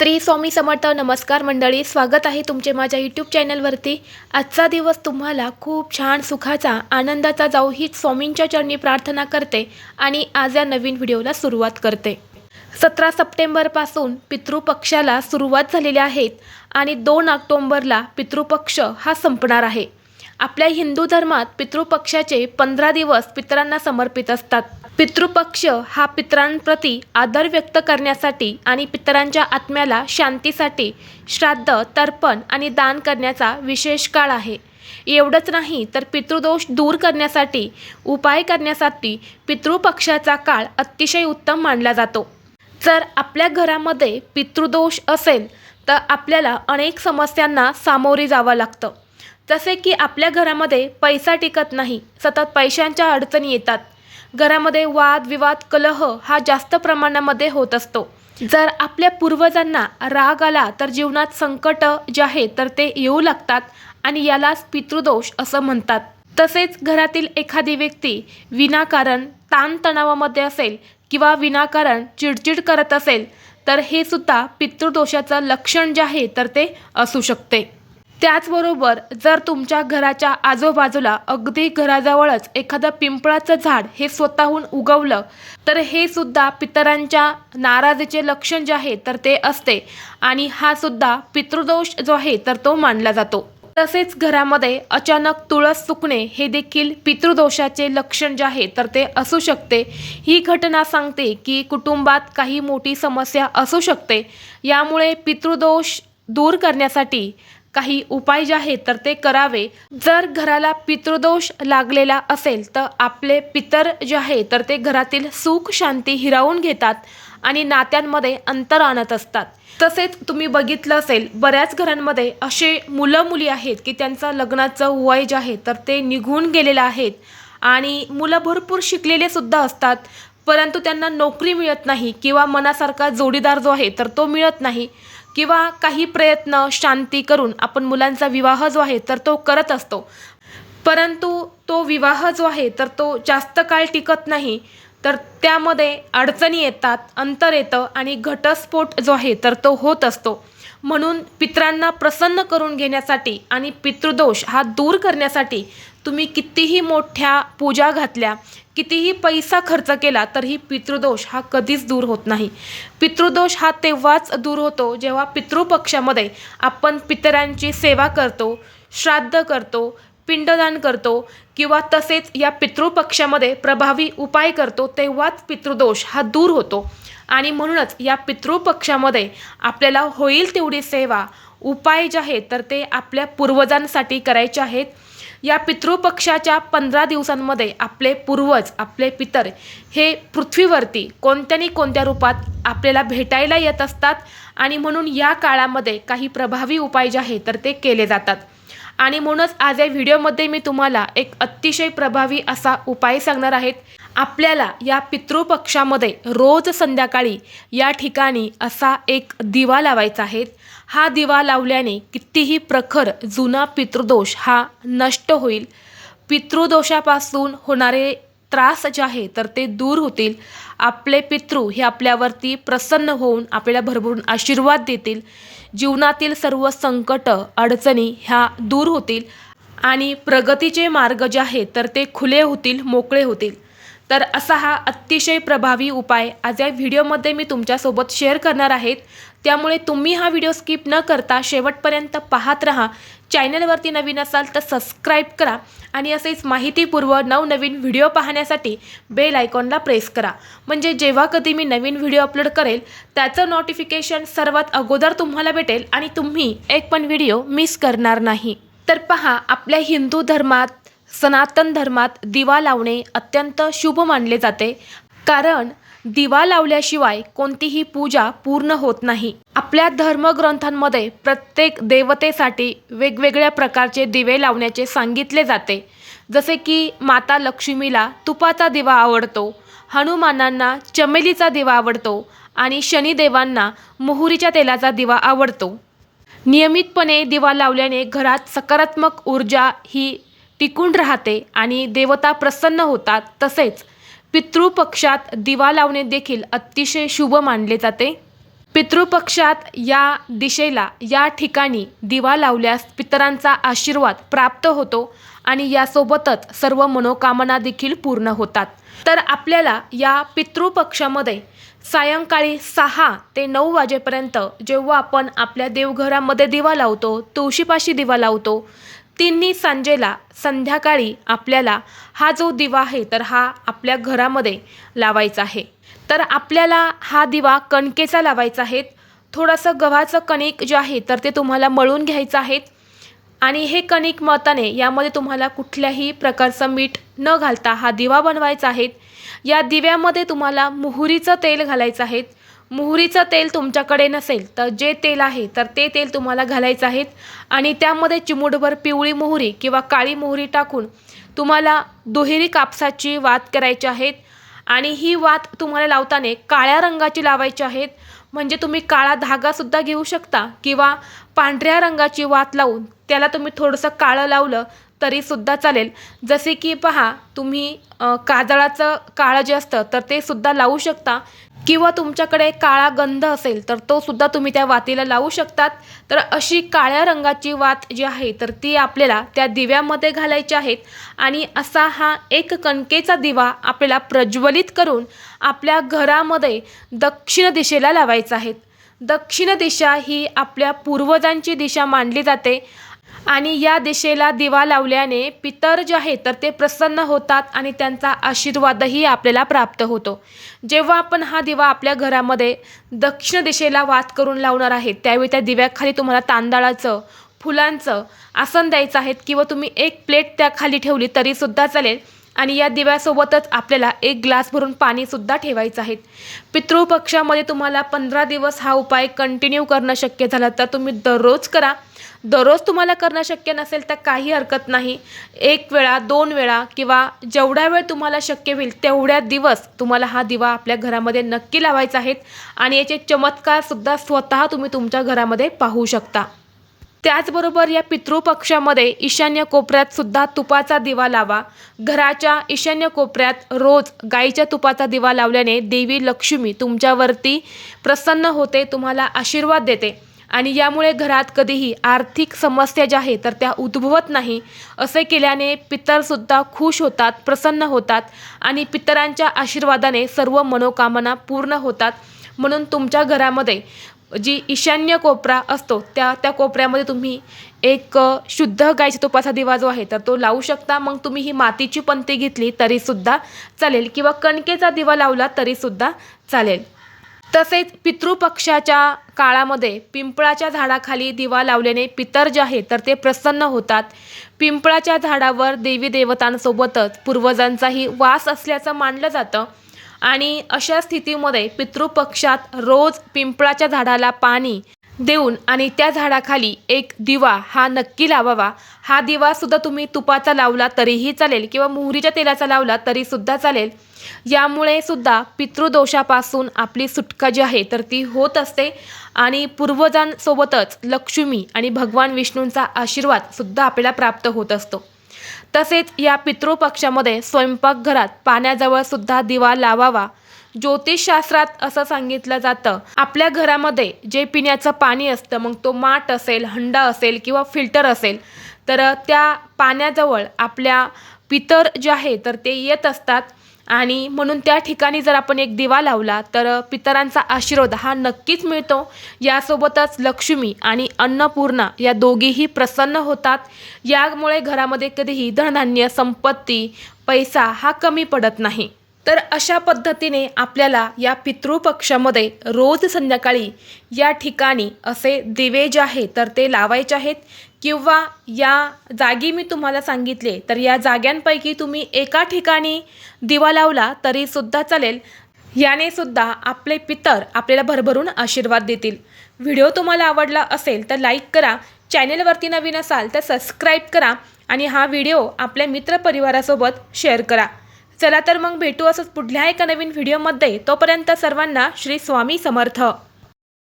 श्री स्वामी समर्थ नमस्कार मंडळी स्वागत आहे तुमचे माझ्या यूट्यूब चॅनलवरती. आजचा दिवस तुम्हाला खूप छान सुखाचा आनंदाचा जाऊ हीच स्वामींच्या चरणी प्रार्थना करते आणि आज या नवीन व्हिडिओला सुरुवात करते. सतरा सप्टेंबरपासून पितृपक्षाला सुरुवात झालेली आहेत आणि दोन ऑक्टोंबरला पितृपक्ष हा संपणार आहे. आपल्या हिंदू धर्मात पितृपक्षाचे पंधरा दिवस पितरांना समर्पित असतात. पितृपक्ष हा पितरांप्रती आदर व्यक्त करण्यासाठी आणि पितरांच्या आत्म्याला शांतीसाठी श्राद्ध तर्पण आणि दान करण्याचा विशेष काळ आहे. एवढंच नाही तर पितृदोष दूर करण्यासाठी उपाय करण्यासाठी पितृपक्षाचा काळ अतिशय उत्तम मानला जातो. जर आपल्या घरामध्ये पितृदोष असेल तर आपल्याला अनेक समस्यांना सामोरे जावं लागतं. जसे की आपल्या घरामध्ये पैसा टिकत नाही सतत पैशांच्या अडचणी येतात. घरामध्ये वाद विवाद कलह हा जास्त प्रमाणामध्ये होत असतो. जर आपल्या पूर्वजांना राग आला तर जीवनात संकट जे आहे तर ते येऊ लागतात आणि यालाच पितृदोष असं म्हणतात. तसेच घरातील एखादी व्यक्ती विनाकारण ताणतणावामध्ये असेल किंवा विनाकारण चिडचिड करत असेल तर हे सुद्धा पितृदोषाचं लक्षण जे आहे तर ते असू शकते. त्याचबरोबर जर तुमच्या घराच्या आजूबाजूला अगदी घराजवळच एखादं पिंपळाचं झाड हे स्वतःहून उगवलं तर हे सुद्धा पितरांच्या नाराजीचे लक्षण जे आहे तर ते असते. आणि हा सुद्धा पितृदोष जो आहे तर तो मानला जातो. तसेच घरामध्ये अचानक तुळस सुकणे हे देखील पितृदोषाचे लक्षण जे आहे तर ते असू शकते. ही घटना सांगते की कुटुंबात काही मोठी समस्या असू शकते. यामुळे पितृदोष दूर करण्यासाठी काही उपाय जे आहेत तर ते करावे. जर घराला पितृदोष लागलेला असेल तर आपले पितर जे आहे तर ते घरातील सुख शांती हिरावून घेतात आणि नात्यांमध्ये अंतर आणत असतात. तसेच तुम्ही बघितलं असेल बऱ्याच घरांमध्ये असे मुलं मुली आहेत की त्यांचं लग्नाचं वय जे आहे तर ते निघून गेलेलं आहेत आणि मुलं भरपूर शिकलेले सुद्धा असतात. परंतु त्यांना नोकरी मिळत नाही किंवा मनासारखा जोडीदार जो आहे तर तो मिळत नाही. किंवा काही प्रयत्न शांती करून आपण मुलांचा विवाह जो आहे तर तो करत असतो. परंतु तो विवाह जो आहे तर तो जास्त काळ टिकत नाही. तर त्यामध्ये अडचणी येतात अंतर येतं आणि घटस्फोट जो आहे तर तो होत असतो. म्हणून पित्रांना प्रसन्न करून घेण्यासाठी आणि पितृदोष हा दूर करण्यासाठी तुम्ही कितीही मोठ्या पूजा घातल्या कितीही पैसा खर्च केला तरीही पितृदोष हा कधीच दूर होत नाही. पितृदोष हा तेव्हाच दूर होतो जेव्हा पितृपक्षामध्ये आपण पितरांची सेवा करतो श्राद्ध करतो पिंडदान करतो किंवा तसेच या पितृपक्षामध्ये प्रभावी उपाय करतो तेव्हाच पितृदोष हा दूर होतो. आणि म्हणूनच या पितृपक्षामध्ये आपल्याला होईल तेवढी सेवा. उपाय जे आहेत तर ते आपल्या पूर्वजांसाठी करायचे आहेत. या पितृपक्षाच्या पंधरा दिवसांमध्ये आपले पूर्वज आपले पितर हे पृथ्वीवरती कोणत्यानी कोणत्या रूपात आपल्याला भेटायला येत असतात आणि म्हणून या काळामध्ये काही प्रभावी उपाय जे आहेत तर ते केले जातात. आणि म्हणूनच आज या व्हिडिओमध्ये मी तुम्हाला एक अतिशय प्रभावी असा उपाय सांगणार आहेत आपल्याला या पितृपक्षामध्ये रोज संध्याकाळी या ठिकाणी असा एक दिवा लावायचा आहे. हा दिवा लावल्याने कितीही प्रखर जुना पितृदोष हा नष्ट होईल. पितृदोषापासून होणारे त्रास जे आहे तर ते दूर होतील. आपले पितृ हे आपल्यावरती प्रसन्न होऊन आपल्याला भरभरून आशीर्वाद देतील. जीवनातील सर्व संकट अडचणी ह्या दूर होतील. आणि प्रगतीचे मार्ग जे आहेत तर ते खुले होतील मोकळे होतील. तर असा हा अतिशय प्रभावी उपाय आज या व्हिडिओमध्ये मी तुमच्यासोबत शेअर करणार आहेत त्यामुळे तुम्ही हा व्हिडिओ स्किप न करता शेवटपर्यंत पाहत राहा. चॅनलवरती नवीन असाल तर सबस्क्राईब करा आणि असेच माहितीपूर्व नवनवीन व्हिडिओ पाहण्यासाठी बेल आयकॉनला प्रेस करा. म्हणजे जेव्हा कधी मी नवीन व्हिडिओ अपलोड करेल त्याचं नोटिफिकेशन सर्वात अगोदर तुम्हाला भेटेल आणि तुम्ही एक पण व्हिडिओ मिस करणार नाही. तर पहा आपल्या हिंदू धर्मात सनातन धर्मात दिवा लावणे अत्यंत शुभ मानले जाते. कारण दिवा लावल्याशिवाय कोणतीही पूजा पूर्ण होत नाही. आपल्या धर्मग्रंथांमध्ये प्रत्येक देवतेसाठी वेगवेगळ्या प्रकारचे दिवे लावण्याचे सांगितले जाते. जसे की माता लक्ष्मीला तुपाचा दिवा आवडतो हनुमानांना चमेलीचा दिवा आवडतो आणि शनिदेवांना मोहुरीच्या तेलाचा दिवा आवडतो. नियमितपणे दिवा लावल्याने घरात सकारात्मक ऊर्जा ही टिकून राहते आणि देवता प्रसन्न होतात तसेच पितृपक्षात दिवा लावणे देखील अतिशय शुभ मानले जाते. पितृपक्षात या दिशेला या ठिकाणी दिवा लावल्यास पितरांचा आशीर्वाद प्राप्त होतो आणि यासोबतच सर्व मनोकामना देखील पूर्ण होतात. तर आपल्याला या पितृपक्षामध्ये सायंकाळी सहा ते नऊ वाजेपर्यंत जेव्हा आपण आपल्या देवघरामध्ये दिवा लावतो तुळशीपाशी दिवा लावतो तिन्ही सांजेला संध्याकाळी आपल्याला हा जो दिवा आहे तर हा आपल्या घरामध्ये लावायचा आहे. तर आपल्याला हा दिवा कणकेचा लावायचा आहे. थोडंसं गव्हाचं कणिक जे आहे तर ते तुम्हाला मळून घ्यायचं आहे. आणि हे कणिक मळताने यामध्ये तुम्हाला कुठल्याही प्रकारचं मीठ न घालता हा दिवा बनवायचा आहे. या दिव्यामध्ये तुम्हाला मोहरीचं तेल घालायचं आहे. मोहरीचं तेल तुमच्याकडे नसेल तर जे तेल आहे तर ते तेल तुम्हाला घालायचं आहे. आणि त्यामध्ये चिमूटभर पिवळी मोहरी किंवा काळी मोहरी टाकून तुम्हाला दुहेरी कापसाची वात करायची आहेत आणि ही वात तुम्हाला लावताना काळ्या रंगाची लावायची आहेत म्हणजे तुम्ही काळा धागासुद्धा घेऊ शकता किंवा पांढऱ्या रंगाची वात लावून त्याला तुम्ही थोडंसं काळं लावलं तरीसुद्धा चालेल. जसे की पहा तुम्ही काजळाचं काळं जे असतं तर ते सुद्धा लावू शकता. किंवा तुमच्याकडे काळा गंध असेल तर तो सुद्धा तुम्ही त्या वातीला लावू शकतात. तर अशी काळ्या रंगाची वात जी आहे तर ती आपल्याला त्या दिव्यामध्ये घालायची आहेत आणि असा हा एक कणकेचा दिवा आपल्याला प्रज्वलित करून आपल्या घरामध्ये दक्षिण दिशेला लावायचा आहे. दक्षिण दिशा ही आपल्या पूर्वजांची दिशा मानली जाते. आणि या दिशेला दिवा लावल्याने पितर जे आहे तर ते प्रसन्न होतात आणि त्यांचा आशीर्वादही आपल्याला प्राप्त होतो. जेव्हा आपण हा दिवा आपल्या घरामध्ये दक्षिण दिशेला वात करून लावणार आहे त्यावेळी त्या दिव्याखाली तुम्हाला तांदळाचं फुलांचं आसन द्यायचं आहे किंवा तुम्ही एक प्लेट त्या खाली ठेवली तरीसुद्धा चालेल. आणि या दिव्यासोबतच आपल्याला एक ग्लास भरून पाणीसुद्धा ठेवायचं आहे. पितृपक्षामध्ये तुम्हाला पंधरा दिवस हा उपाय कंटिन्यू करणं शक्य झालं तर तुम्ही दररोज करा. दररोज तुम्हाला करणं शक्य नसेल तर काही हरकत नाही. एक वेळा दोन वेळा किंवा जेवढा वेळ तुम्हाला शक्य होईल तेवढ्या दिवस तुम्हाला हा दिवा आपल्या घरामध्ये नक्की लावायचा आहे. आणि याचे चमत्कारसुद्धा स्वतः तुम्ही तुमच्या घरामध्ये पाहू शकता. त्याचबरोबर या पितृपक्षामध्ये ईशान्य कोपऱ्यात सुद्धा तुपाचा दिवा लावा. घराच्या ईशान्य कोपऱ्यात रोज गाईच्या तुपाचा दिवा लावल्याने देवी लक्ष्मी तुमच्यावरती प्रसन्न होते तुम्हाला आशीर्वाद देते. आणि यामुळे घरात कधीही आर्थिक समस्या ज्या आहेत तर त्या उद्भवत नाही. असे केल्याने पितरसुद्धा खुश होतात प्रसन्न होतात आणि पितरांच्या आशीर्वादाने सर्व मनोकामना पूर्ण होतात. म्हणून तुमच्या घरामध्ये जी ईशान्य कोपरा असतो त्या त्या कोपऱ्यामध्ये तुम्ही एक शुद्ध गायच्या तुपाचा दिवा जो आहे तर तो लावू शकता. मग तुम्ही ही मातीची पंती घेतली तरीसुद्धा चालेल. किंवा कणकेचा दिवा लावला तरीसुद्धा चालेल. तसेच पितृपक्षाच्या काळामध्ये पिंपळाच्या झाडाखाली दिवा लावल्याने पितर जे आहे तर ते प्रसन्न होतात. पिंपळाच्या झाडावर देवी देवतांसोबतच पूर्वजांचाही वास असल्याचं मानलं जातं. आणि अशा स्थितीमध्ये पितृपक्षात रोज पिंपळाच्या झाडाला पाणी देऊन आणि त्या झाडाखाली एक दिवा हा नक्की लावावा. हा दिवासुद्धा तुम्ही तुपाचा लावला तरीही चालेल किंवा मोहरीच्या तेलाचा लावला तरीसुद्धा चालेल. यामुळे सुद्धा पितृदोषापासून आपली सुटका जी आहे तर ती होत असते. आणि पूर्वजांसोबतच लक्ष्मी आणि भगवान विष्णूंचा आशीर्वाद सुद्धा आपल्याला प्राप्त होत असतो. तसेच या पितृपक्षामध्ये स्वयंपाकघरात पाण्याजवळ सुद्धा दिवा लावावा. ज्योतिषशास्त्रात असं सांगितलं जातं आपल्या घरामध्ये जे पिण्याचं पाणी असतं मग तो माठ असेल हंडा असेल किंवा फिल्टर असेल तर त्या पाण्याजवळ आपल्या पितर जे आहे तर ते येत असतात. आणि म्हणून त्या ठिकाणी जर आपण एक दिवा लावला तर पितरांचा आशीर्वाद हा नक्कीच मिळतो. यासोबतच लक्ष्मी आणि अन्नपूर्णा या दोघीही प्रसन्न होतात. यामुळे घरामध्ये कधीही धनधान्य संपत्ती पैसा हा कमी पडत नाही. तर अशा पद्धतीने आपल्याला या पितृपक्षामध्ये रोज संध्याकाळी या ठिकाणी असे दिवे जे आहे तर ते लावायचे आहेत. किंवा या जागी मी तुम्हाला सांगितले तर या जाग्यांपैकी तुम्ही एका ठिकाणी दिवा लावला तरीसुद्धा चालेल. याने सुद्धा आपले पितर आपल्याला भरभरून आशीर्वाद देतील. व्हिडिओ तुम्हाला आवडला असेल तर लाईक करा चॅनेलवरती नवीन असाल तर सबस्क्राईब करा आणि हा व्हिडिओ आपल्या मित्रपरिवारासोबत शेअर करा. चला तर मग भेटू असंच पुढल्या एका नवीन व्हिडिओमध्ये. तोपर्यंत सर्वांना श्री स्वामी समर्थ.